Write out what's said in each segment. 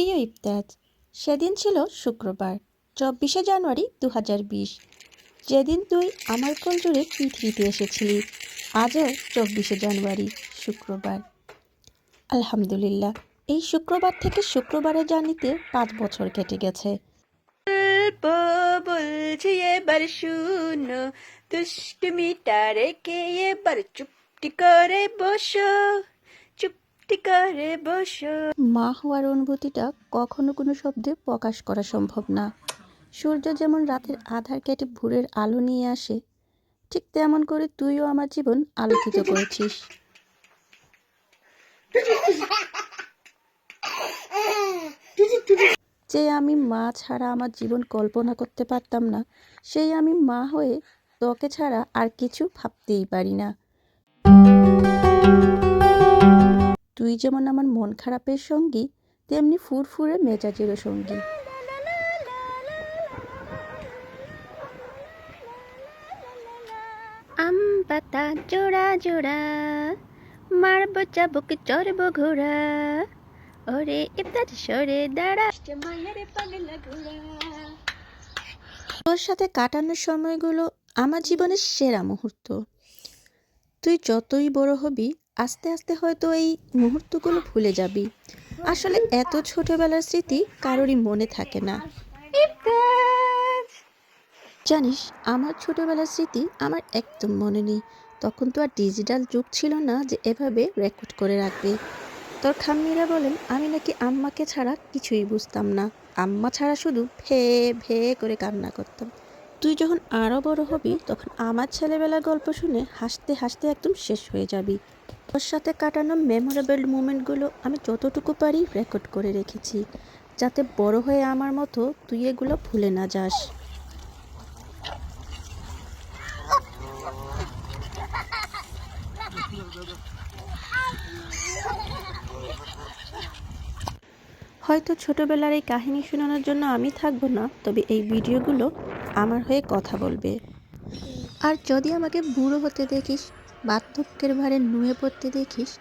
প্রিয় ইফতাজ সেদিন ছিল শুক্রবার, চব্বিশে জানুয়ারি দু হাজার বিশ। যেদিন তুই আমার কোল জুড়ে পৃথিবীতে এসেছিলি, আজও চব্বিশে জানুয়ারি শুক্রবার। আলহামদুলিল্লাহ, এই শুক্রবার থেকে শুক্রবারের জানিতে পাঁচ বছর কেটে গেছে। বলছি এবার শুনো দুষ্টমিটা রেখে এবার চুপটি করে বসো। মা হওয়ার অনুভূতিটা কখনো কোনো শব্দে প্রকাশ করা সম্ভব না। সূর্য যেমন রাতের আধার কেটে ভোরের আলো নিয়ে আসে, ঠিক তেমন করে তুইও আমার জীবন আলোকিত করেছিস। যে আমি মা ছাড়া আমার জীবন কল্পনা করতে পারতাম না, সেই আমি মা হয়ে তোকে ছাড়া আর কিছু ভাবতেই পারি না। তুই যেমন আমার মন খারাপের সঙ্গী তেমনি ফুরফুরে মেজাজেরও সঙ্গী। আম পাতা জোড়া জোড়া মারব চাবুক চড়ব ঘোড়া। ওরে ইফতার সরে দাঁড়া। তোর সাথে কাটানোর সময়গুলো আমার জীবনের সেরা মুহূর্ত। তুই যতই বড় হবি আস্তে আস্তে হয়তো এই মুহূর্তগুলো ভুলে যাবি। আসলে এত ছোটবেলার স্মৃতি কারোরই মনে থাকে না। জানিস, আমার ছোটবেলার স্মৃতি আমার একদম মনে নেই। তখন তো আর ডিজিটাল যুগ ছিল না যে এভাবে রেকর্ড করে রাখবে। তোর খাম্মিরা বলেন, আমি নাকি আম্মাকে ছাড়া কিছুই বুঝতাম না। আম্মা ছাড়া শুধু ভে ভে করে কান্না করতাম। তুই যখন আরও বড় হবি, তখন আমার ছেলেবেলার গল্প শুনে হাসতে হাসতে একদম শেষ হয়ে যাবি। তোর সাথে কাটানো মেমোরেবল মুমেন্টগুলো আমি যতটুকু পারি রেকর্ড করে রেখেছি, যাতে বড় হয়ে আমার মতো তুই এগুলো ভুলে না যাস। হয়তো ছোটবেলার এই কাহিনী শোনানোর জন্য আমি থাকব না, তবে এই ভিডিওগুলো আমার হয়ে কথা বলবে। আর যদি আমাকে বুড়ো হতে দেখিস বার্ধক্যের ভারে নুয়ে পড়তে দেখিস,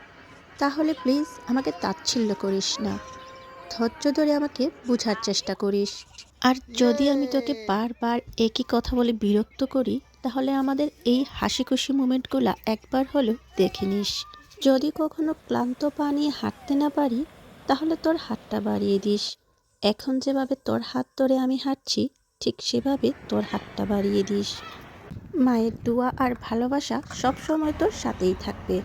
তাহলে প্লিজ আমাকে তাচ্ছিল্য করিস না। ধৈর্য ধরে আমাকে বোঝার চেষ্টা করিস। আর যদি আমি তোকে বারবার একই কথা বলে বিরক্ত করি, তাহলে আমাদের এই হাসি খুশি মুমেন্টগুলো একবার হলেও দেখে নিস। যদি কখনো ক্লান্ত পা নিয়ে হাঁটতে না পারি, তাহলে তোর হাতটা বাড়িয়ে দিস। এখন যেভাবে তোর হাত ধরে আমি হাঁটছি, ঠিক সেভাবে তোর হাতটা বাড়িয়ে দিস। মায়ের দোয়া আর ভালোবাসা সব সময় তোর সাথেই থাকবে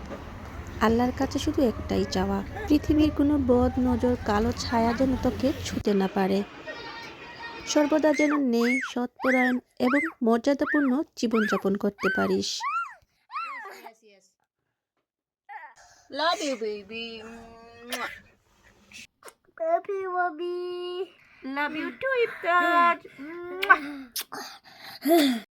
আল্লাহর কাছে শুধু একটাই চাওয়া পৃথিবীর কোনো বদ নজর কালো ছায়া যেন তোকে ছুতে না পারে সর্বদা যেন নেই সৎপরায়ণ এবং মর্যাদাপূর্ণ জীবনযাপন করতে পারিস Love you, baby. Love you, mommy. Love you too, Iftar.